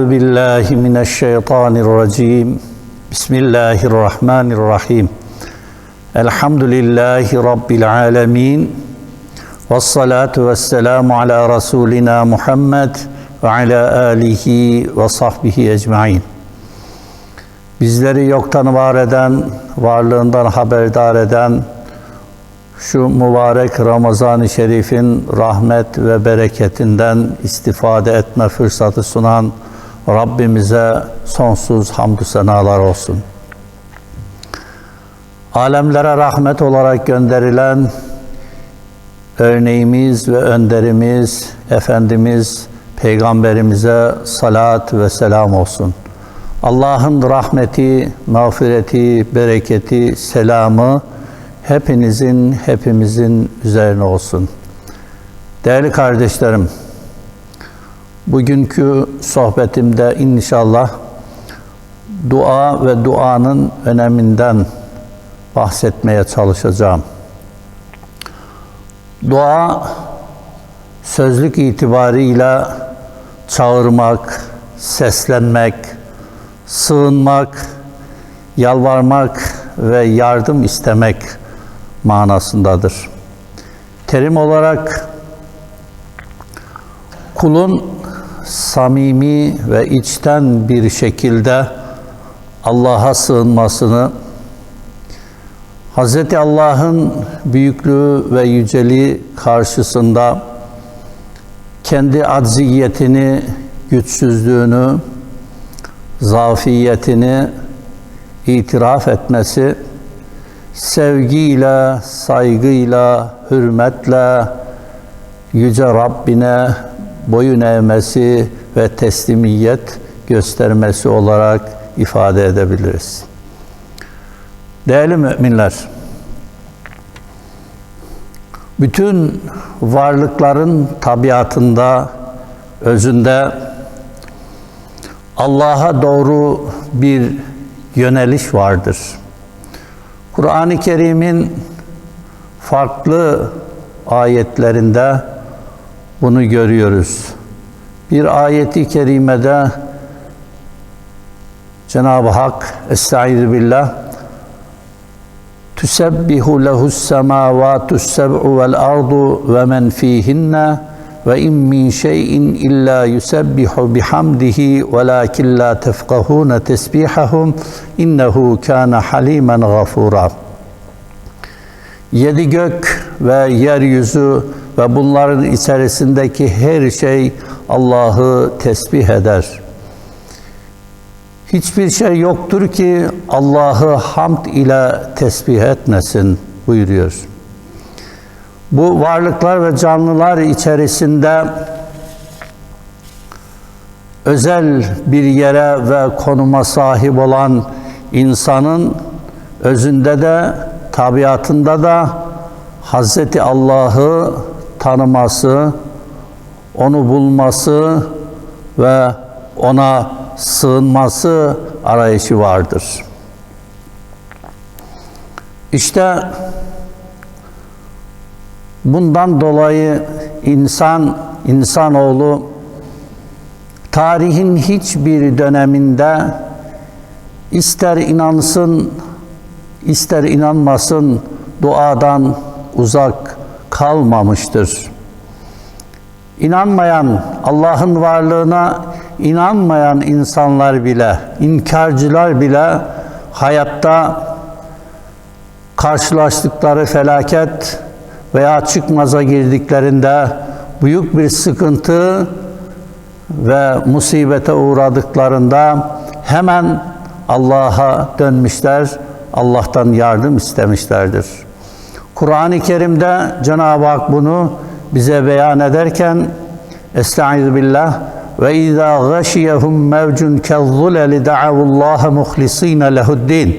أعوذ بالله من الشيطان الرجيم بسم الله الرحمن الرحيم الحمد لله رب العالمين والصلاة والسلام على رسولنا محمد وعلى آله وصحبه أجمعين Bizleri yoktan var eden, varlığından haberdar eden, şu mübarek Ramazan-ı Şerif'in rahmet ve bereketinden istifade etme fırsatı sunan Rabbimize sonsuz hamdü senalar olsun. Alemlere rahmet olarak gönderilen örneğimiz ve önderimiz Efendimiz Peygamberimize salat ve selam olsun. Allah'ın rahmeti, mağfireti, bereketi, selamı hepinizin, hepimizin üzerine olsun. Değerli kardeşlerim, bugünkü sohbetimde inşallah dua ve duanın öneminden bahsetmeye çalışacağım. Dua sözlük itibarıyla çağırmak, seslenmek, sığınmak, yalvarmak ve yardım istemek manasındadır. Terim olarak kulun samimi ve içten bir şekilde Allah'a sığınmasını, Hz. Allah'ın büyüklüğü ve yüceliği karşısında kendi acziyetini, güçsüzlüğünü, zafiyetini itiraf etmesi, sevgiyle, saygıyla, hürmetle Yüce Rabbine boyun eğmesi ve teslimiyet göstermesi olarak ifade edebiliriz. Değerli müminler, bütün varlıkların tabiatında, özünde Allah'a doğru bir yöneliş vardır. Kur'an-ı Kerim'in farklı ayetlerinde bunu görüyoruz. Bir ayeti kerimede Cenab-ı Hak Estaizu billah Tüsebbihu lehus semavatus seb'u vel ardu ve men fihinne ve in min şeyin illa yusebbihu bihamdihi velakin la tefkahun tesbihahum innehu kana halimen gafura. Yedi gök ve yeryüzü ve bunların içerisindeki her şey Allah'ı tesbih eder. Hiçbir şey yoktur ki Allah'ı hamd ile tesbih etmesin buyuruyor. Bu varlıklar ve canlılar içerisinde özel bir yere ve konuma sahip olan insanın özünde de tabiatında da Hazreti Allah'ı tanıması, onu bulması ve ona sığınması arayışı vardır. İşte bundan dolayı insan, insanoğlu tarihin hiçbir döneminde ister inansın, ister inanmasın duadan uzak kalmamıştır. İnanmayan, Allah'ın varlığına inanmayan insanlar bile, inkarcılar bile hayatta karşılaştıkları felaket veya çıkmaza girdiklerinde büyük bir sıkıntı ve musibete uğradıklarında hemen Allah'a dönmüşler, Allah'tan yardım istemişlerdir. Kur'an-ı Kerim'de Cenab-ı Hak bunu bize beyan ederken Estaizu billah ve izâ gâşiyehum mevcun kezzuleli da'avullâhe muhlisîne lehuddîn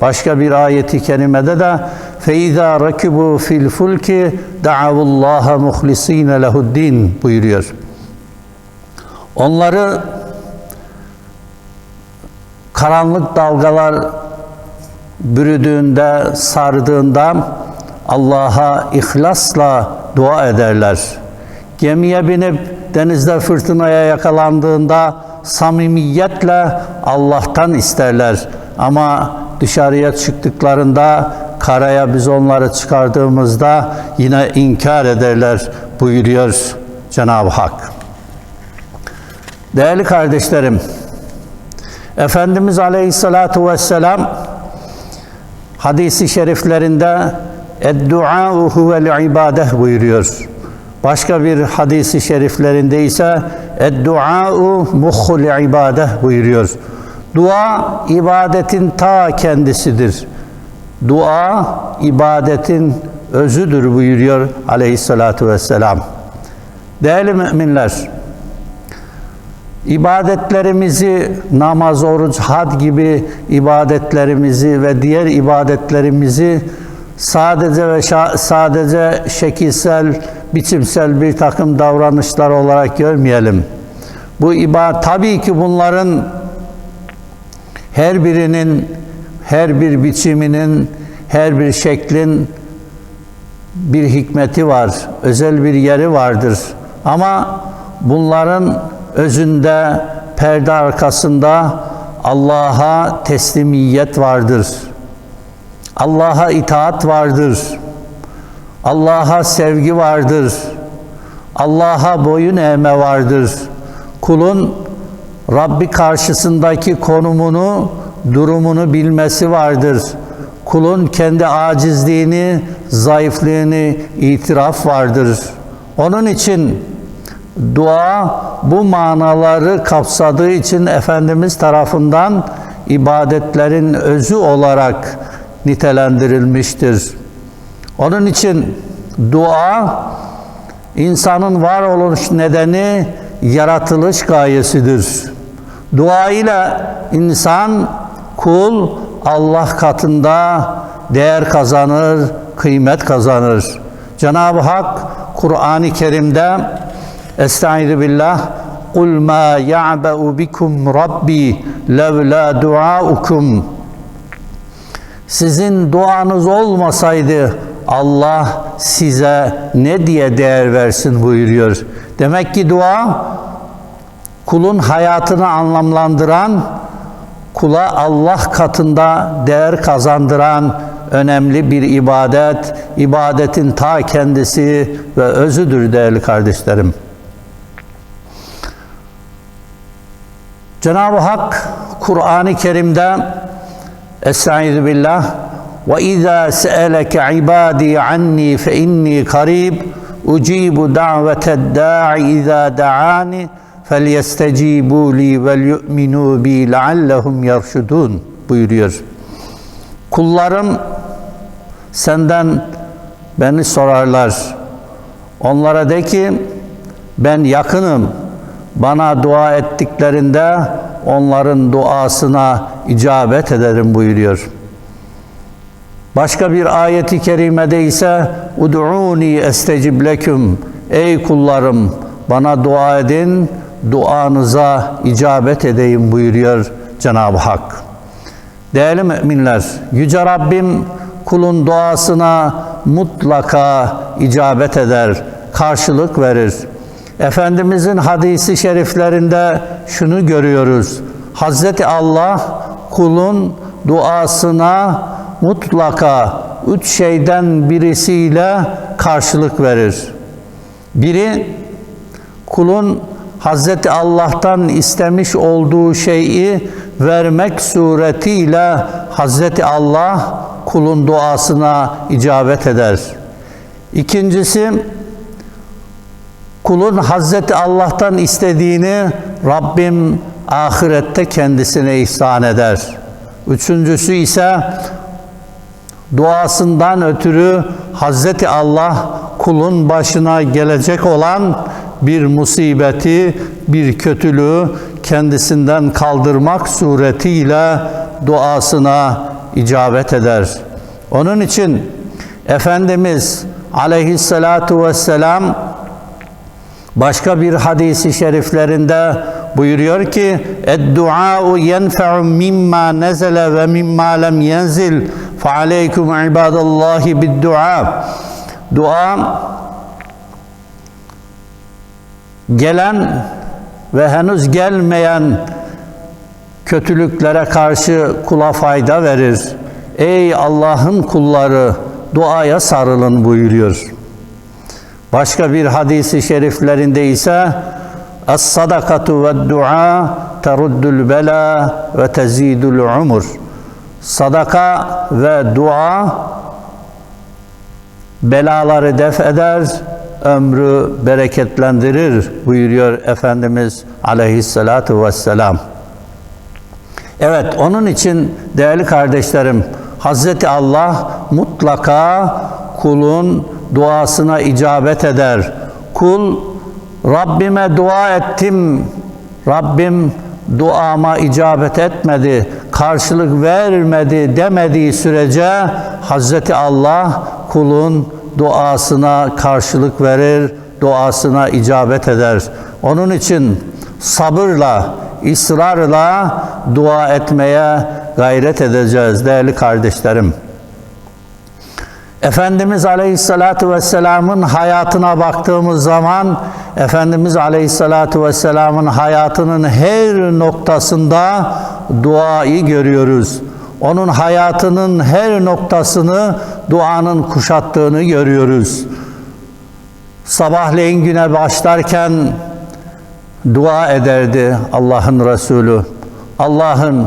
Başka bir ayeti kerimede de feiza rakibu fil fulki da'avullaha muhlisine lehuddin buyuruyor. Onları karanlık dalgalar bürüdüğünde, sardığında Allah'a ihlasla dua ederler. Gemiye binip denizde fırtınaya yakalandığında samimiyetle Allah'tan isterler. Ama dışarıya çıktıklarında karaya biz onları çıkardığımızda yine inkar ederler buyuruyor Cenab-ı Hak. Değerli kardeşlerim, Efendimiz Aleyhisselatü Vesselam hadisi şeriflerinde Eddua huvel ibadeh buyuruyor. Başka bir hadisi şeriflerinde ise Eddua muhul ibadeh buyuruyor. Dua ibadetin ta kendisidir. Dua ibadetin özüdür buyuruyor Aleyhisselatü Vesselam. Değerli müminler, ibadetlerimizi namaz, oruç, had gibi ibadetlerimizi ve diğer ibadetlerimizi sadece ve sadece şekilsel, biçimsel bir takım davranışlar olarak görmeyelim. Bu ibadet tabii ki bunların her birinin, her bir biçiminin, her bir şeklin bir hikmeti var, özel bir yeri vardır. Ama bunların özünde, perde arkasında Allah'a teslimiyet vardır. Allah'a itaat vardır. Allah'a sevgi vardır. Allah'a boyun eğme vardır. Kulun Rabbi karşısındaki konumunu, durumunu bilmesi vardır. Kulun kendi acizliğini, zayıflığını itiraf vardır. Onun için dua bu manaları kapsadığı için Efendimiz tarafından ibadetlerin özü olarak nitelendirilmiştir. Onun için dua insanın varoluş nedeni yaratılış gayesidir. Dua ile insan kul Allah katında değer kazanır, kıymet kazanır. Cenab-ı Hak Kur'an-ı Kerim'de Estaizu billah Kul ma ya'ba'u bikum rabbi levla duaukum Sizin duanız olmasaydı Allah size ne diye değer versin buyuruyor. Demek ki dua kulun hayatını anlamlandıran, kula Allah katında değer kazandıran önemli bir ibadet, ibadetin ta kendisi ve özüdür değerli kardeşlerim. Cenab-ı Hak Kur'an-ı Kerim'de Estaizu billah ve izâ se'eleke ibâdî anni fe inni karib ucibu da'veted da'i izâ da'ani فَلْيَسْتَجِيبُوا لِي وَلْيُؤْمِنُوا بِي لَعَلَّهُمْ يَرْشُدُونَ buyuruyor. Kullarım senden beni sorarlar. Onlara de ki ben yakınım. Bana dua ettiklerinde onların duasına icabet ederim buyuruyor. Başka bir ayeti kerimede ise Ud'uni estecib leküm Ey kullarım bana dua edin duanıza icabet edeyim buyuruyor Cenab-ı Hak. Değerli müminler, Yüce Rabbim kulun duasına mutlaka icabet eder, karşılık verir. Efendimizin hadisi şeriflerinde şunu görüyoruz. Hazreti Allah kulun duasına mutlaka üç şeyden birisiyle karşılık verir. Biri kulun Hazreti Allah'tan istemiş olduğu şeyi vermek suretiyle Hazreti Allah kulun duasına icabet eder. İkincisi kulun Hazreti Allah'tan istediğini Rabbim ahirette kendisine ihsan eder. Üçüncüsü ise duasından ötürü Hazreti Allah kulun başına gelecek olan bir musibeti, bir kötülüğü kendisinden kaldırmak suretiyle duasına icabet eder. Onun için Efendimiz aleyhissalatu vesselam başka bir hadisi şeriflerinde buyuruyor ki "Ed-du'a yenfe'u mimma nezele ve mimma lem yenzil. Fe aleykum ibadallahi bid-du'a." Dua gelen ve henüz gelmeyen kötülüklere karşı kula fayda verir. Ey Allah'ın kulları duaya sarılın buyuruyor. Başka bir hadisi şeriflerinde ise Es-sadakatu ve dua teruddul bela ve tezidul umur. Sadaka ve dua belaları def eder, ömrü bereketlendirir buyuruyor Efendimiz aleyhissalatu vesselam. Evet onun için değerli kardeşlerim Hazreti Allah mutlaka kulun duasına icabet eder. Kul Rabbime dua ettim. Rabbim duama icabet etmedi, karşılık vermedi demediği sürece Hazreti Allah kulun duasına karşılık verir, duasına icabet eder. Onun için sabırla, ısrarla dua etmeye gayret edeceğiz değerli kardeşlerim. Efendimiz Aleyhisselatü Vesselam'ın hayatına baktığımız zaman Efendimiz Aleyhisselatü Vesselam'ın hayatının her noktasında duayı görüyoruz. Onun hayatının her noktasını duanın kuşattığını görüyoruz. Sabahleyin güne başlarken dua ederdi Allah'ın Resulü. Allah'ın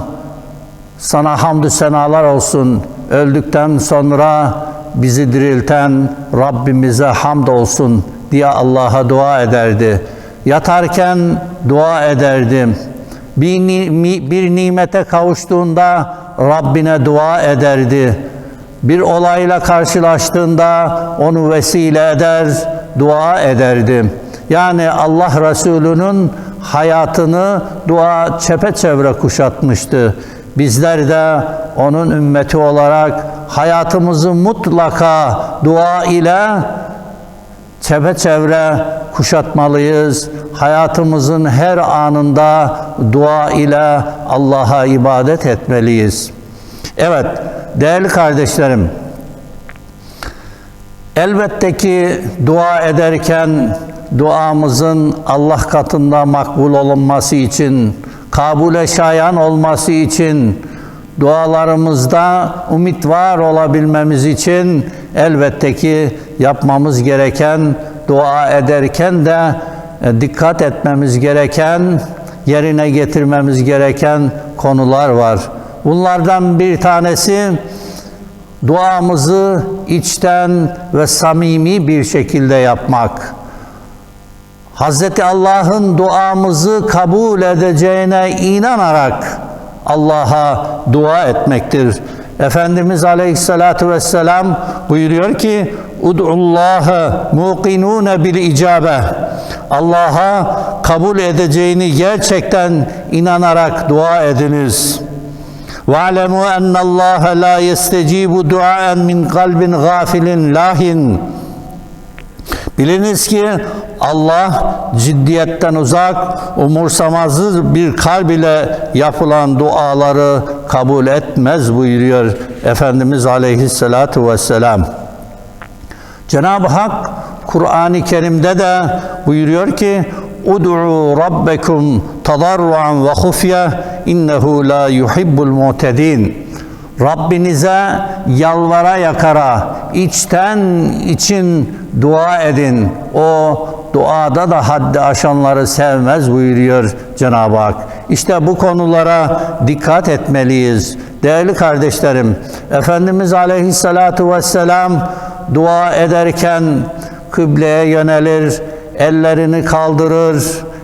sana hamdü senalar olsun. Öldükten sonra bizi dirilten Rabbimize hamd olsun diye Allah'a dua ederdi. Yatarken dua ederdi. Bir, ni- bir nimete kavuştuğunda Rabbine dua ederdi. Bir olayla karşılaştığında onu vesile eder, dua ederdi. Yani Allah Resulü'nün hayatını dua çepeçevre kuşatmıştı. Bizler de onun ümmeti olarak hayatımızı mutlaka dua ile çepeçevre kuşatmalıyız. Hayatımızın her anında dua ile Allah'a ibadet etmeliyiz. Evet, değerli kardeşlerim, elbette ki dua ederken duamızın Allah katında makbul olunması için, kabule şayan olması için, dualarımızda umut var olabilmemiz için elbette ki yapmamız gereken, dua ederken de e, dikkat etmemiz gereken, yerine getirmemiz gereken konular var. Bunlardan bir tanesi duamızı içten ve samimi bir şekilde yapmak. Hazreti Allah'ın duamızı kabul edeceğine inanarak Allah'a dua etmektir. Efendimiz Aleyhisselatü Vesselam buyuruyor ki Ud'ullâhe muqinûne bil icabe Allah'a kabul edeceğini gerçekten inanarak dua ediniz. وَاعْلَمُوا أَنَّ اللّٰهَ لَا يَسْتَجِيبُ دُعَاءً مِنْ قَلْبٍ غَافِلٍ لَاهٍ Biliniz ki Allah ciddiyetten uzak, umursamazır bir kalb ile yapılan duaları kabul etmez buyuruyor Efendimiz Aleyhisselatü Vesselam. Cenab-ı Hak Kur'an-ı Kerim'de de buyuruyor ki Ud'u rabbekum tadarruan ve hufye innehu la yuhibbul mu'tedin. Rabbinize yalvara yakara, içten için dua edin. O duada da haddi aşanları sevmez buyuruyor Cenab-ı Hak. İşte bu konulara dikkat etmeliyiz. Değerli kardeşlerim, Efendimiz Aleyhisselatü Vesselam dua ederken kıbleye yönelir, ellerini kaldırır,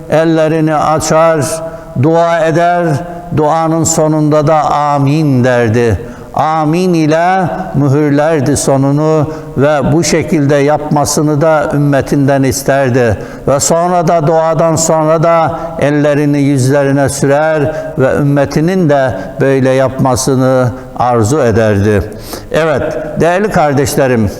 ellerini açar, dua eder, duanın sonunda da amin derdi. Amin ile mühürlerdi sonunu ve bu şekilde yapmasını da ümmetinden isterdi. Ve sonra da duadan sonra da ellerini yüzlerine sürer ve ümmetinin de böyle yapmasını arzu ederdi. Evet değerli kardeşlerim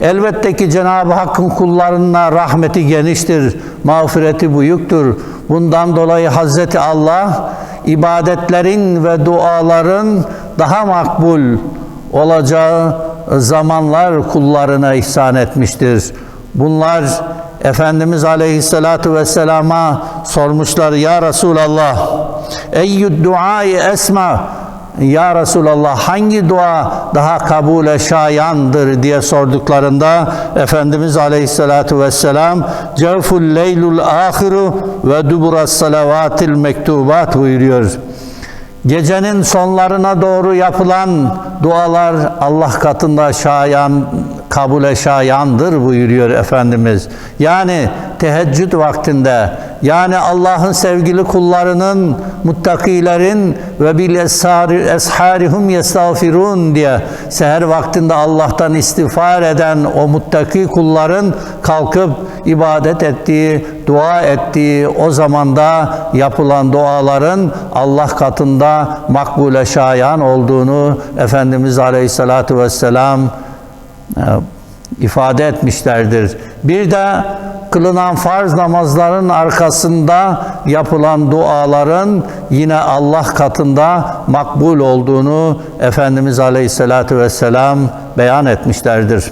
Elbette ki Cenab-ı Hakk'ın kullarına rahmeti geniştir, mağfireti büyüktür. Bundan dolayı Hazreti Allah ibadetlerin ve duaların daha makbul olacağı zamanlar kullarına ihsan etmiştir. Bunlar Efendimiz Aleyhisselatü Vesselam'a sormuşlar ya Resulallah eyyü duayı esma ya Resulallah hangi dua daha kabule şayandır diye sorduklarında Efendimiz Aleyhisselatü Vesselam cevful leylul ahiru ve duburas salavatil mektubat buyuruyor. Gecenin sonlarına doğru yapılan dualar Allah katında şayan, kabule şayandır buyuruyor Efendimiz. Yani teheccüd vaktinde yani Allah'ın sevgili kullarının, muttakilerin ve bil eshari esharihum yestağfirun diye seher vaktinde Allah'tan istiğfar eden o muttaki kulların kalkıp ibadet ettiği, dua ettiği o zamanda yapılan duaların Allah katında makbule şayan olduğunu Efendimiz Aleyhisselatü Vesselam ifade etmişlerdir. Bir de kılınan farz namazların arkasında yapılan duaların yine Allah katında makbul olduğunu Efendimiz Aleyhisselatü Vesselam beyan etmişlerdir.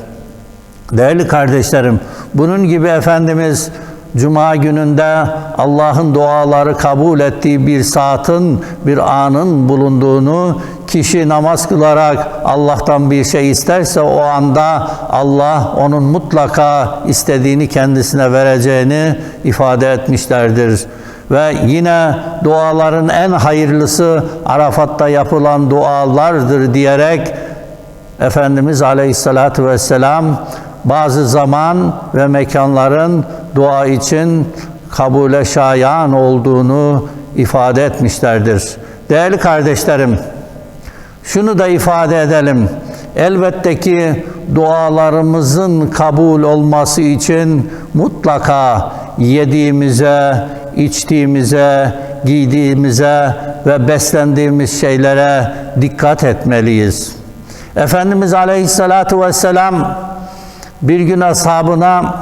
Değerli kardeşlerim, bunun gibi Efendimiz Cuma gününde Allah'ın duaları kabul ettiği bir saatin, bir anın bulunduğunu, kişi namaz kılarak Allah'tan bir şey isterse o anda Allah onun mutlaka istediğini kendisine vereceğini ifade etmişlerdir. Ve yine duaların en hayırlısı Arafat'ta yapılan dualardır diyerek Efendimiz Aleyhisselatü Vesselam bazı zaman ve mekanların dua için kabule şayan olduğunu ifade etmişlerdir. Değerli kardeşlerim, şunu da ifade edelim. Elbette ki dualarımızın kabul olması için mutlaka yediğimize, içtiğimize, giydiğimize ve beslendiğimiz şeylere dikkat etmeliyiz. Efendimiz Aleyhisselatü Vesselam bir gün ashabına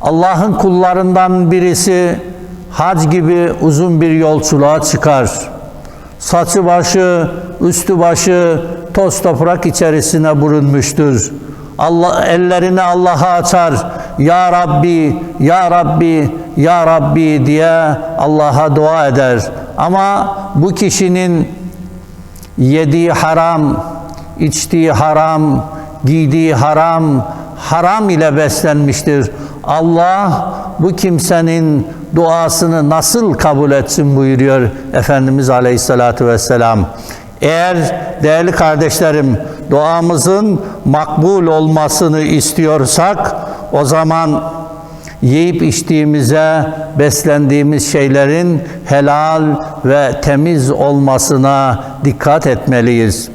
Allah'ın kullarından birisi hac gibi uzun bir yolculuğa çıkar. Saçı başı, üstü başı toz toprak içerisine burunmuştur. Allah ellerini Allah'a açar. Ya Rabbi, Ya Rabbi, Ya Rabbi diye Allah'a dua eder. Ama bu kişinin yediği haram, içtiği haram, giydiği haram, haram ile beslenmiştir. Allah bu kimsenin duasını nasıl kabul etsin buyuruyor Efendimiz Aleyhisselatü Vesselam. Eğer değerli kardeşlerim duamızın makbul olmasını istiyorsak o zaman yiyip içtiğimize, beslendiğimiz şeylerin helal ve temiz olmasına dikkat etmeliyiz.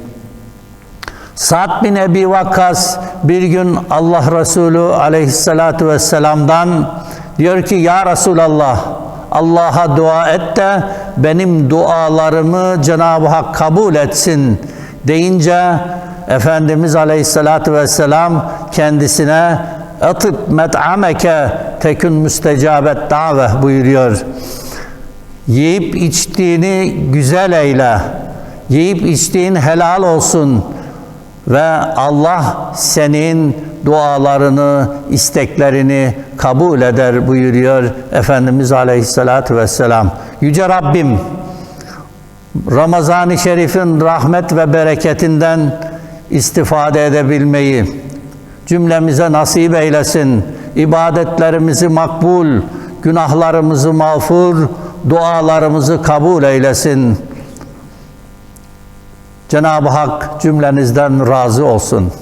Sa'd bin Ebi Vakkas bir gün Allah Resulü aleyhissalatu vesselam'dan diyor ki ya Resulallah Allah'a dua et de benim dualarımı Cenab-ı Hak kabul etsin deyince Efendimiz Aleyhisselatü Vesselam kendisine atıp met'ameke tekün müstecabet dave buyuruyor. Yiyip içtiğini güzel eyle. Yiyip içtiğin helal olsun ve Allah senin dualarını, isteklerini kabul eder buyuruyor Efendimiz Aleyhisselatü Vesselam. Yüce Rabbim Ramazan-ı Şerif'in rahmet ve bereketinden istifade edebilmeyi cümlemize nasip eylesin. İbadetlerimizi makbul, günahlarımızı mağfur, dualarımızı kabul eylesin. Cenab-ı Hak cümlenizden razı olsun.